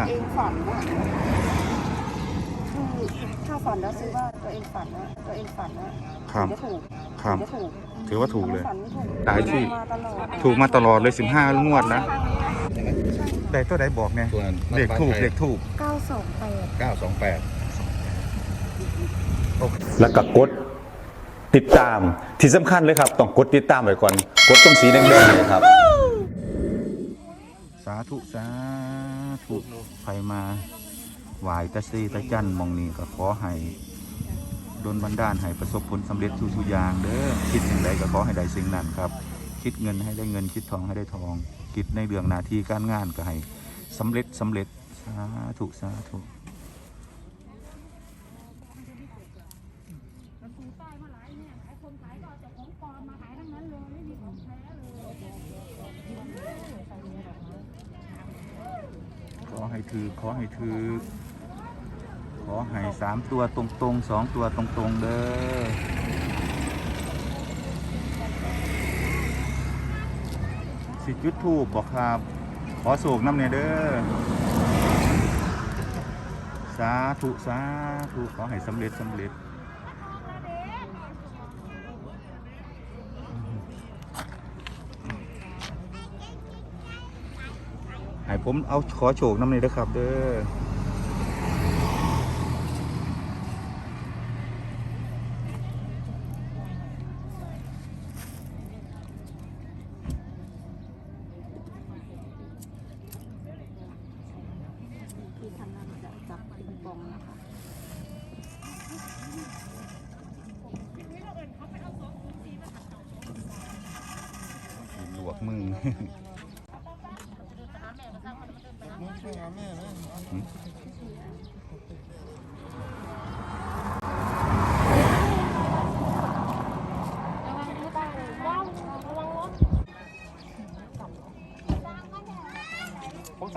ครับเองฝันว่าคือถ้าฝันแล้วซื้อว่าตัวเองฝันนะตัวเองฝันนะครับถึงจะถูกครับถึงจะถูกถือว่าถูกเลยถ้ฝันไม่ถูกหลายที่ มาตลอดถูกมาตลอดเลยสิบห้างวดนะได้ตัวใดบอกไงส่วนเลขถูกเลขถูก เก้าสองแปดเก้าสองแปดแล้วก็กดติดตามที่สำคัญเลยครับ ต้องกดติดตามไว้ก่อน กดตรงสีแดงๆเนี่ยครับ สาธุสา ธุใครมาไหวายตะซีตะจันมองนี่ก็ขอให้โดนบันดาลให้ประสบผลสำเร็จทุกทุกอย่างเด้อคิดสิ่งใดก็ขอให้ได้สิ่งนั้นครับ คิดเงินให้ได้เงินคิดทองให้ได้ทอง คิดในเรื่องหน้าที่การงานก็ให้สำเร็จสำเร็จสาธุสาธุ ถือขอให้ถือ ขอให้สามตัวตรงๆสองตัวตรงๆเด้อสิจุดทูบบอกครับ ขอโศกน้ำเนี่ยเด้อสาธุสาธุขอให้สำเร็จสำเร็จ ผมเอาขอโชคน้ำเลยนะครับ เด้อที่ทำง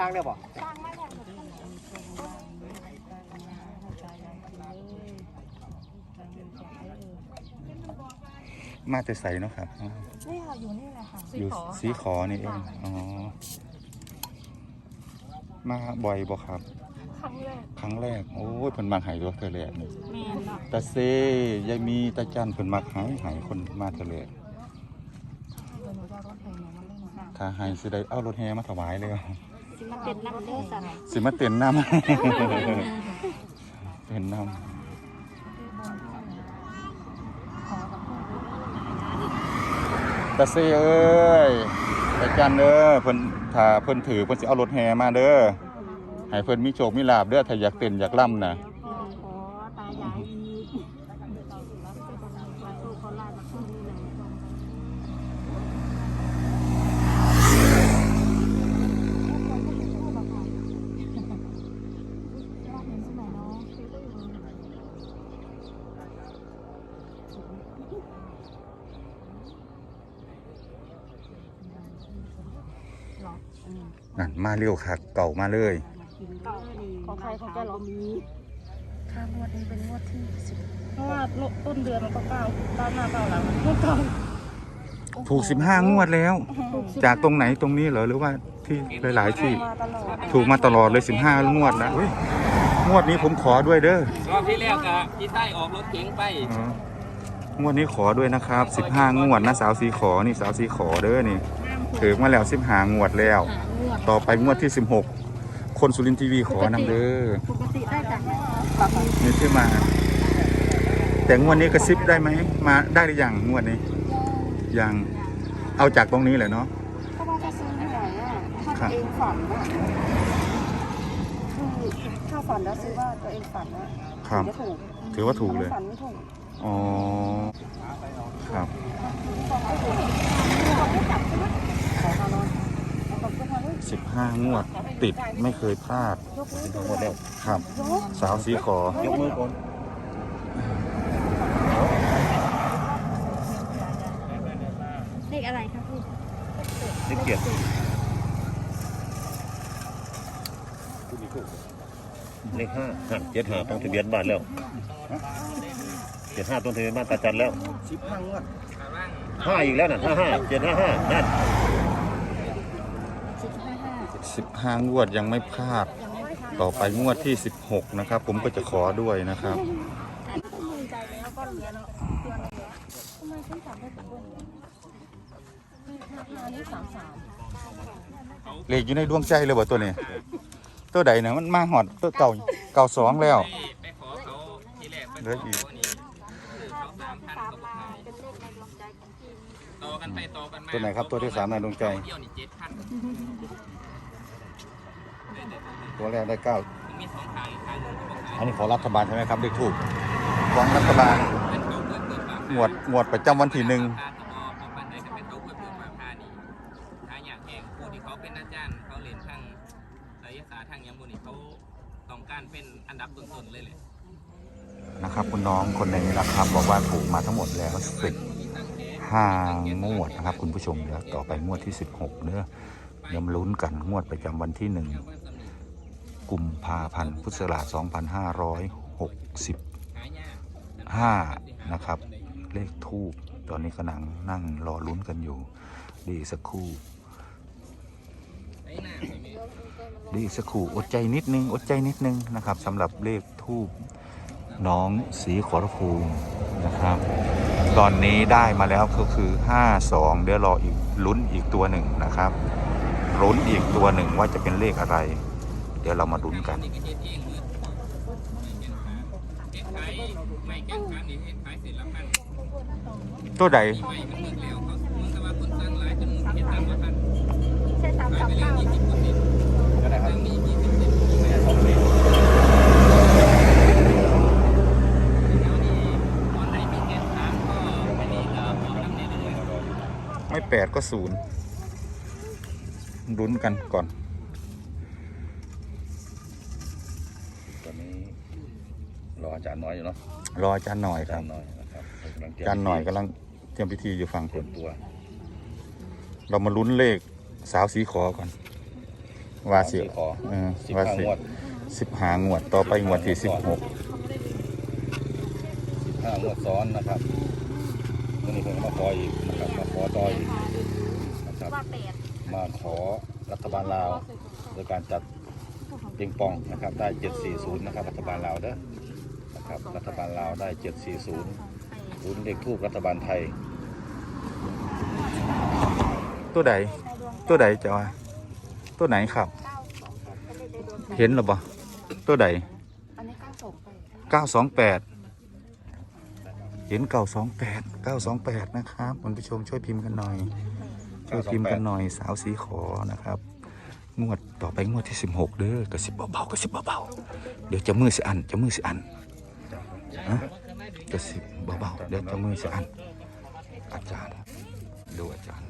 านจะจับปิงปองนะคะหลวกมือผมสร้างได้บ่มาแต่ใสเนาะครับอ๋อนี่ค่ะอยู่นี่แหละค่ะอยู่สีขอนี่เอง อ๋อ มาบ่อยบ่ครับ ครั้งแรก ครั้งแรก โอ้ยเพิ่นมาหายตัวเธอแรกนี่แมนเนาะตาเซยายมีตาจันเพิ่นมาหายหายคนมาเธอแรกเดี๋ยวหนูจะเอารถแห่มาเล่นค่ะถ้าหายสิได้เอารถแห่มาถวายเลยสิ มาเป็นนักเด้อสันสิมาเต้นน้ำ เต้นน้ำตาเซเอ้ยตาจันเด้อเพิ่นถ้าเพิ่นถือเพิ่นสิเอารถแห่มาเด้อให้เพิ่นมีโชคมีลาบเด้อถ้าอยากเต้นอยากล่ำนะ ขอตายายอีกขอลาจากที่นี่เลย นั่นมาเร็วคักเก่ามาเลย ของใครของแกเหรอ มีถ้างวดนี้เป็นงวดที่สิบเพราะว่าต้นเดือนมันก็เก้าเก้าหน้าเก้าหลังมันก็เก้าถูก15งวดแล้ว จากตรงไหนตรงนี้เหรอหรือว่าที่หลาย ๆ ที่ มาตลอดถูกมาตลอดเลย15งวดนะอุ๊ยงวดนี้ผมขอด้วยเด้อรอบที่แล้วกับพี่ใต้ออกรถเก๋งไปอ๋องวดนี้ขอด้วยนะครับ15งวดนะสาวสีขอนี่สาวสีขอเด้อนี่ ถือมาแล้ว15งวดแล้วต่อไปงวดที่ 16 คนสุรินทร์ทีวีขอนำเด้อปกติได้จากนี่ที่มา แต่งวดนี้กระซิบได้ไหมมาได้หรือยังงวดนี้ยังเอาจากตรงนี้เลยเนาะ เพราะว่าจะซื้อไม่ไหวอะถ้าครับ ตัวเองฝันอะคือถ้าฝันแล้วซื้อว่าตัวเองฝันอะครับถึงจะถูกถือว่าถูกเลย ถ้าไม่ฝันไม่ถูกอ๋อ ครับของไม่ถูก สิบห้างวดติดไม่เคยพลาดหมดแล้วครับ สาวสีขอ ยกมือก่อนเลขอะไรครับพี่เลขเกียรติเลขห้าเจ็ดห้าต้องทะเบียนบ้านแล้วเจ็ดห้าต้องทะเบียนบ้านตาจันแล้วสิบห้างวดห้าอีกแล้วนะห้าห้าเจ็ดห้าห้านั่น สิบห้างวดยังไม่พลาด ต่อไปงวดที่ 16 นะครับ ผมก็จะขอด้วยนะครับเหลือเนาะเดือนเหลือทำไมฉันจำได้แต่เบิ้ลนี่ห้านี่สามสามเลขอยู่ในดวงใจเลยบ่ตัวนี้ ตัวใดนะมันมาหอดตัวเก่าเก่าสองแล้วไปขอเขาทีแรกไปเหลืออีกขอนี่เขาสามพันก็บอกให้ต่อกันไปต่อกันมาตัวไหนครับตัวที่สามในดวงใจเดียวนี่เจ็ดพัน ตัวแรกได้เก้ามีสองทางอีกทางหนึงก็บอกให้อันนี้ขอรัฐบาลใช่ไหมครับเลขถูกของรัฐบาลเป็นเขาเพื่อเพื่อฝากงวดงวดประจำวันที่หนึ่งราคาที่บอกของปันได้ก็เป็นเขาเพื่อเพื่อฝากค่านี่ถ้าอยากแห่งผู้ที่เขาเป็นอาจารย์เขาเรียนทางศิลปศาสตร์ทางยามบุนี่เขาต้องการเป็นอันดับต้นๆเลยแหละนะครับคุณน้องคนนี้นะครับบอกว่าถูกมาทั้งหมดแล้วสิบ ห้างวดนะครับ คุณผู้ชมเดี๋ยวต่อไปงวดที่ 16เนื้อะเดี๋ยวมาลุ้นกันงวดประจำวันที่หนึ่ง กุมภาพันธ์พุทธศักราช2565 นะครับ เลขทูบตอนนี้กำลังนั่งรอลุ้นกันอยู่ ดีสักครู่ ดีสักครู่อดใจนิดนึง อดใจนิดนึงนะครับสำหรับเลขทูบน้องสีขอรภูมินะครับ ตอนนี้ได้มาแล้วก็คือ 52 เดี๋ยวรออีกลุ้นอีกตัวหนึ่งนะครับลุ้นอีกตัวหนึ่งว่าจะเป็นเลขอะไร เดี๋ยวเรามาลุ้นกันนี่ก็เฮ็ดเองมืดเฮ็ดขายไม่แข่งขันนี่เฮ็ดขายเสร็จแล้วพันตัวใดไม่มันมืดแล้วเขาสมมติว่าคนสั่งหลายจนเฮ็ดตามว่าพันใช่สามขายสามไปแล้วเก้ายี่นะสิบเปอร์เซ็นต์ก็ได้ครับตั้งนี้ยี่สิบเปอร์เซ็นต์ไม่แล้วนี่ตอนไหนมีเงินถามก็ไม่นี่ก็บอกนำได้เลยไม่แปดก็ศูนย์ลุ้นกันก่อน ตอนนี้ร ออาจารย์น้อยอยู่เนาะรออาจารย์หน่อยอาคจารับรย์น้อยนะครับกำลังเตรียอาจารย์หน่อยกำลังเตรียมพิธีอยู่ฝั่งเตครียนมตัวเรามาลุ้นเลขสาวสีขอก่อนว่าสิขอเออสิบว่าห้าสิงวดสิบหางวดต่อไปงวดที่สิบหกห้างวดซ้อนนะครับวันนี้ผมมาขออีกนะครับมาขอต่ออีกนะครับ ว่าแปดมาขอรัฐบาลลาวโดยการจัดปิงปองนะครับได้ 740 นะครับรัฐบาลลาวเด้อ นะครับ รัฐบาลลาวได้ 740ลุ้นเลขทูปรัฐบาลไทย ตัวใดตัวใดจะว่าตัวไหนครับ เห็นหรือเปล่าตัวใดอันนี้เก้าสองแปดเก้าสองแปดเห็นเก้าสองแปดเก้าสองแปดนะครับคุณผู้ชมช่วยพิมพ์กันหน่อย ช่วยพิมพ์กันหน่อยสาวสีขอนะครับงวดต่อไปงวดที่ 16 เด้อกระสิบเบาๆกระสิบเบาๆเดี๋ยวจะมือสิอันจะมือสิอัน อะกระสิบเบาๆเดี๋ยวจะมือสิอันอาจารย์ ดูอาจารย์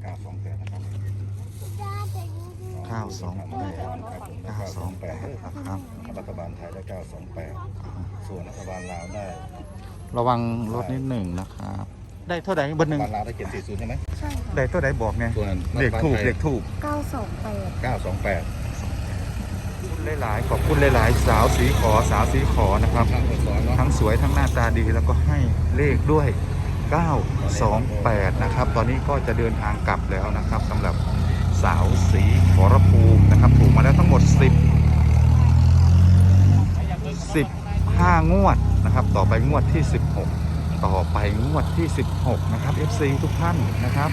928นะครับ928 928นะครับรัฐบาลไทยได้928ส่วนรัฐบาลลาวได้ ระวังรถนิดหนึ่งนะครับ ได้เท่าไหร่เบอร์หนึ่งบาลลาวได้740ใช่ไหมใช่ค่ะได้เท่าไหร่บอกไงส่วนเด็กถูกเด็กถูกเก้าสองแปด928ขอบคุณ หลายๆขอบคุณหลายๆ สาวสีขอสาวสีขอนะครับทางวดซ้อนเนาะทั้งสวยทั้งหน้าตาดีแล้วก็ให้เลขด้วย 928 นะครับ ตอนนี้ก็จะเดินทางกลับแล้วนะครับสำหรับสาวสีขอรภูมินะครับ ถูกมาแล้วทั้งหมด 10 15 งวดนะครับ ต่อไปงวดที่ 16 ต่อไปงวดที่ 16 นะครับ FC ทุกท่านนะครับ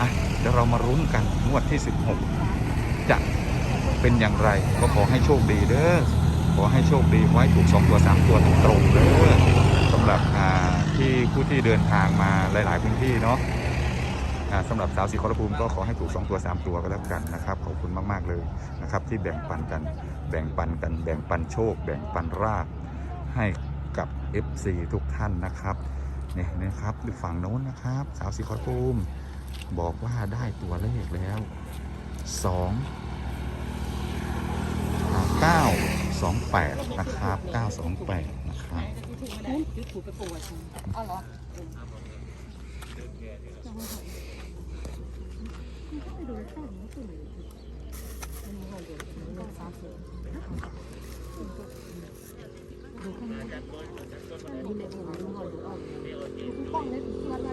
อะเดี๋ยวเรามารุ้นกันงวดที่ 16 จะ เป็นอย่างไร ก็ขอให้โชคดีเด้อขอให้โชคดีไว้ถูก2ตัว3ตัวตรงเด้อสำหรับที่ผู้ที่เดินทางมาหลาย ๆ พื้นที่เนาะสำหรับสาวสีขอรภูมิก็ขอให้ถูก 2 ตัว 3 ตัวก็แล้วกันนะครับขอบคุณมาก ๆ เลยนะครับ ที่แบ่งปันกันแบ่งปันกันแบ่งปันโชค แบ่งปันราบให้กับ FC ทุกท่านนะครับเนี่ยนะครับดูฝั่งโน้นนะครับ สาวสีขอรภูมิ บอกว่าได้ตัวเลขแล้ว 2 928 นะครับ 928 นะครับยึดถูกไปปวดอ๋อเหรอดูข้างในดูข้างในดูข้างใน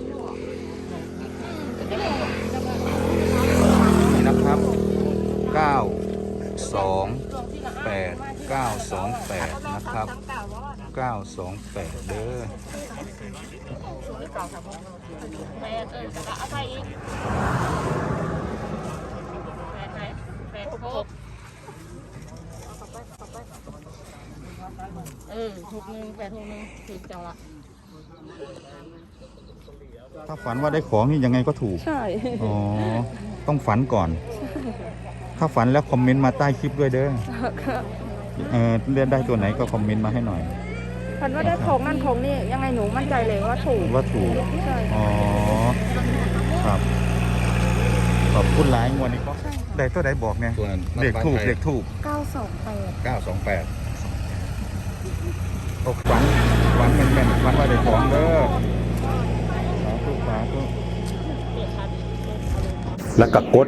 ดูข้างใน 928 928 นะครับ 928 เด้อเออถูกหนึ่งแปดถูกหนึ่งถูกจังละถ้าฝันว่าได้ของนี่ยังไงก็ถูก ใช่ อ๋อ ต้องฝันก่อน ถ้าฝันแล้วคอมเมนต์มาใต้คลิปด้วยเด้อเออเลือกได้ตัวไหนก็คอมเมนต์มาให้หน่อยพันว่าได้ของนั่นของนี่ยังไงหนูมั่นใจเลยว่าถูกว่าถูกใช่อ๋อครับขอบคุณหลายงวดนี้ก็ได้ตัวใดบอกไงส่วนเลขถูกเลขถูกเก้าสองแปดเก้าสองแปดตกฝันฝันแม่นๆฝันว่าได้ของเด้อสาธุสาธุแล้วก็กด